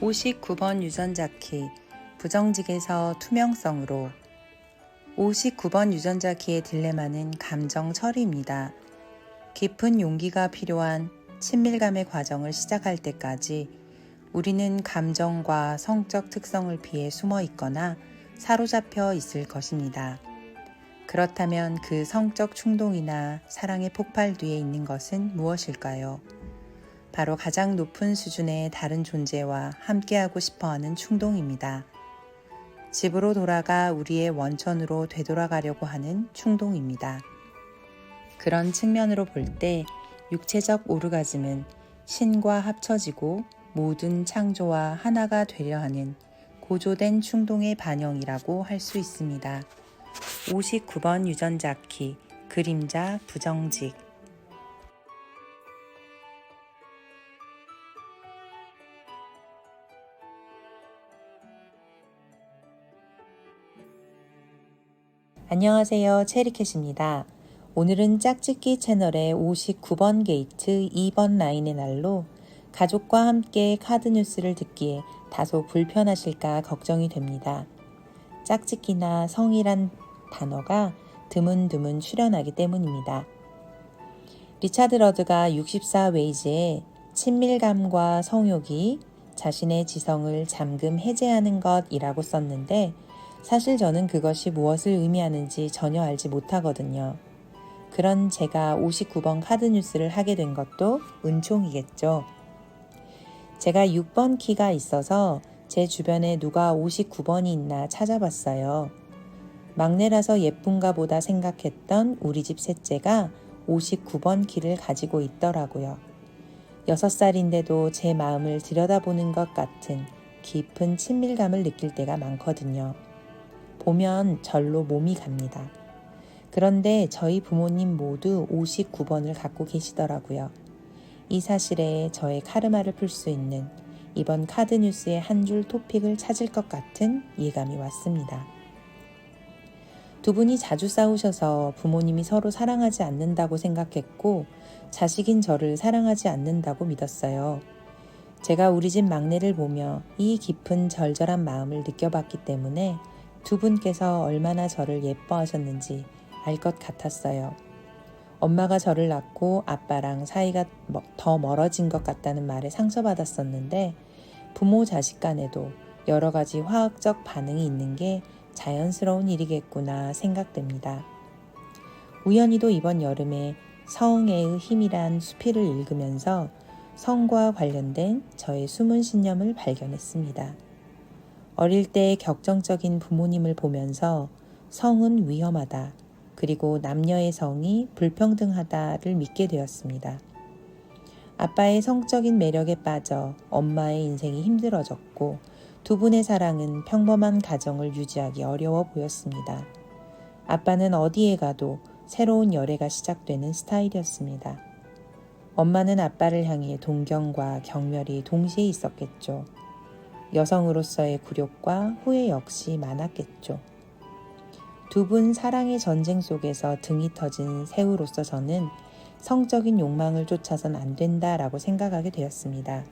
59번 유전자 키 부정직에서 투명성으로 59번 유전자 키의 딜레마는 감정 처리입니다. 깊은 용기가 필요한 친밀감의 과정을 시작할 때까지 우리는 감정과 성적 특성을 피해 숨어 있거나 사로잡혀 있을 것입니다. 그렇다면 그 성적 충동이나 사랑의 폭발 뒤에 있는 것은 무엇일까요? 바로 가장 높은 수준의 다른 존재와 함께하고 싶어 하는 충동입니다. 집으로 돌아가 우리의 원천으로 되돌아가려고 하는 충동입니다. 그런 측면으로 볼 때 육체적 오르가즘은 신과 합쳐지고 모든 창조와 하나가 되려 하는 고조된 충동의 반영이라고 할 수 있습니다. 59번 유전자 키 그림자 부정직 안녕하세요. 체리캣입니다. 오늘은 짝짓기 채널의 59번 게이트 2번 라인의 날로 가족과 함께 카드 뉴스를 듣기에 다소 불편하실까 걱정이 됩니다. 짝짓기나 성이란 단어가 드문드문 출연하기 때문입니다. 리차드 러드가 64 웨이즈에 친밀감과 성욕이 자신의 지성을 잠금 해제하는 것이라고 썼는데 사실 저는 그것이 무엇을 의미하는지 전혀 알지 못하거든요. 그런 제가 59번 카드 뉴스를 하게 된 것도 은총이겠죠. 제가 6번 키가 있어서 제 주변에 누가 59번이 있나 찾아봤어요. 막내라서 예쁜가 보다 생각했던 우리 집 셋째가 59번 키를 가지고 있더라고요. 6살인데도 제 마음을 들여다보는 것 같은 깊은 친밀감을 느낄 때가 많거든요. 보면 절로 몸이 갑니다. 그런데 저희 부모님 모두 59번을 갖고 계시더라고요. 이 사실에 저의 카르마를 풀 수 있는 이번 카드 뉴스의 한 줄 토픽을 찾을 것 같은 예감이 왔습니다. 두 분이 자주 싸우셔서 부모님이 서로 사랑하지 않는다고 생각했고 자식인 저를 사랑하지 않는다고 믿었어요. 제가 우리 집 막내를 보며 이 깊은 절절한 마음을 느껴봤기 때문에 두 분께서 얼마나 저를 예뻐하셨는지 알 것 같았어요. 엄마가 저를 낳고 아빠랑 사이가 더 멀어진 것 같다는 말에 상처받았었는데 부모 자식 간에도 여러 가지 화학적 반응이 있는 게 자연스러운 일이겠구나 생각됩니다. 우연히도 이번 여름에 성애의 힘이란 수필을 읽으면서 성과 관련된 저의 숨은 신념을 발견했습니다. 어릴 때 격정적인 부모님을 보면서 성은 위험하다. 그리고 남녀의 성이 불평등하다를 믿게 되었습니다. 아빠의 성적인 매력에 빠져 엄마의 인생이 힘들어졌고 두 분의 사랑은 평범한 가정을 유지하기 어려워 보였습니다. 아빠는 어디에 가도 새로운 열애가 시작되는 스타일이었습니다. 엄마는 아빠를 향해 동경과 경멸이 동시에 있었겠죠. 여성으로서의 굴욕과 후회 역시 많았겠죠. 두 분 사랑의 전쟁 속에서 등이 터진 새우로서 저는 성적인 욕망을 쫓아선 안 된다라고 생각하게 되었습니다.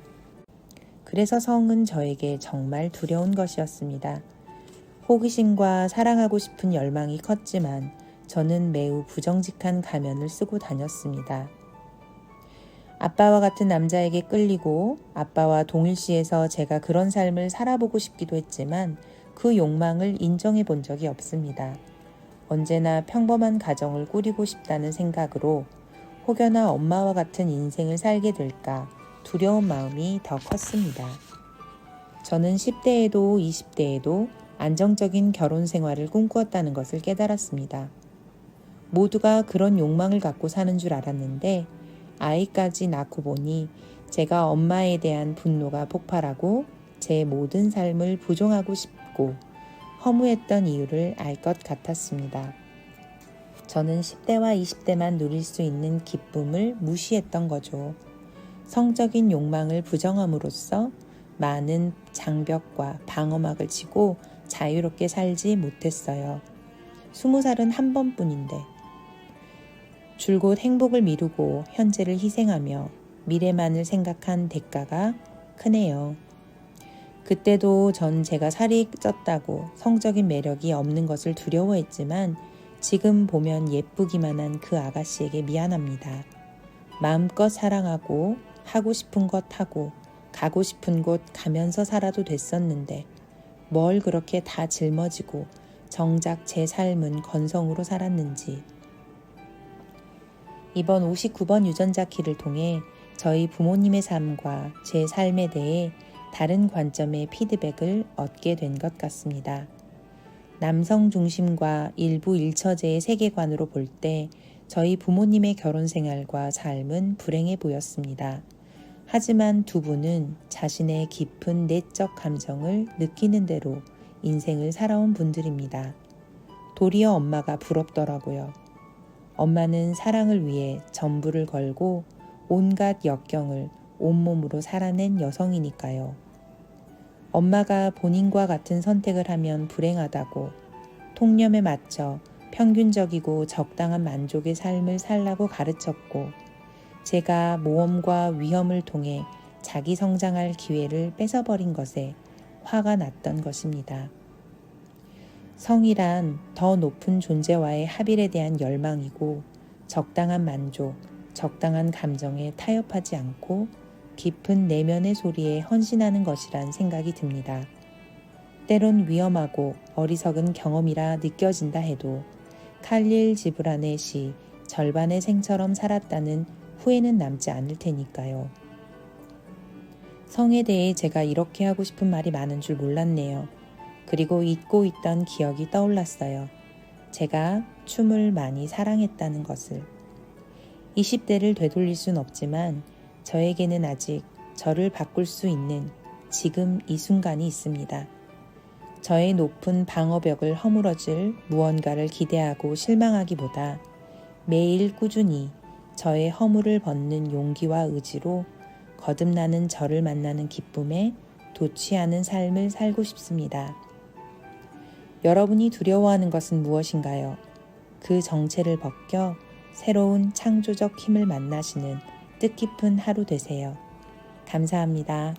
그래서 성은 저에게 정말 두려운 것이었습니다. 호기심과 사랑하고 싶은 열망이 컸지만 저는 매우 부정직한 가면을 쓰고 다녔습니다. 아빠와 같은 남자에게 끌리고 아빠와 동일시해서 제가 그런 삶을 살아보고 싶기도 했지만 그 욕망을 인정해 본 적이 없습니다. 언제나 평범한 가정을 꾸리고 싶다는 생각으로 혹여나 엄마와 같은 인생을 살게 될까 두려운 마음이 더 컸습니다. 저는 10대에도 20대에도 안정적인 결혼 생활을 꿈꾸었다는 것을 깨달았습니다. 모두가 그런 욕망을 갖고 사는 줄 알았는데 아이까지 낳고 보니 제가 엄마에 대한 분노가 폭발하고 제 모든 삶을 부정하고 싶고 허무했던 이유를 알 것 같았습니다. 저는 10대와 20대만 누릴 수 있는 기쁨을 무시했던 거죠. 성적인 욕망을 부정함으로써 많은 장벽과 방어막을 치고 자유롭게 살지 못했어요. 스무 살은 한 번뿐인데 줄곧 행복을 미루고 현재를 희생하며 미래만을 생각한 대가가 크네요. 그때도 전 제가 살이 쪘다고 성적인 매력이 없는 것을 두려워했지만 지금 보면 예쁘기만 한 그 아가씨에게 미안합니다. 마음껏 사랑하고 하고 싶은 것 하고 가고 싶은 곳 가면서 살아도 됐었는데 뭘 그렇게 다 짊어지고 정작 제 삶은 건성으로 살았는지. 이번 59번 유전자 키를 통해 저희 부모님의 삶과 제 삶에 대해 다른 관점의 피드백을 얻게 된 것 같습니다. 남성 중심과 일부 일처제의 세계관으로 볼 때 저희 부모님의 결혼 생활과 삶은 불행해 보였습니다. 하지만 두 분은 자신의 깊은 내적 감정을 느끼는 대로 인생을 살아온 분들입니다. 도리어 엄마가 부럽더라고요. 엄마는 사랑을 위해 전부를 걸고 온갖 역경을 온몸으로 살아낸 여성이니까요. 엄마가 본인과 같은 선택을 하면 불행하다고 통념에 맞춰 평균적이고 적당한 만족의 삶을 살라고 가르쳤고 제가 모험과 위험을 통해 자기 성장할 기회를 뺏어버린 것에 화가 났던 것입니다. 성이란 더 높은 존재와의 합일에 대한 열망이고 적당한 만족, 적당한 감정에 타협하지 않고 깊은 내면의 소리에 헌신하는 것이란 생각이 듭니다. 때론 위험하고 어리석은 경험이라 느껴진다 해도 칼릴 지브란의 시 절반의 생처럼 살았다는 후회는 남지 않을 테니까요. 성에 대해 제가 이렇게 하고 싶은 말이 많은 줄 몰랐네요. 그리고 잊고 있던 기억이 떠올랐어요. 제가 춤을 많이 사랑했다는 것을. 20대를 되돌릴 순 없지만 저에게는 아직 저를 바꿀 수 있는 지금 이 순간이 있습니다. 저의 높은 방어벽을 허물어줄 무언가를 기대하고 실망하기보다 매일 꾸준히 저의 허물을 벗는 용기와 의지로 거듭나는 저를 만나는 기쁨에 도취하는 삶을 살고 싶습니다. 여러분이 두려워하는 것은 무엇인가요? 그 정체를 벗겨 새로운 창조적 힘을 만나시는 뜻깊은 하루 되세요. 감사합니다.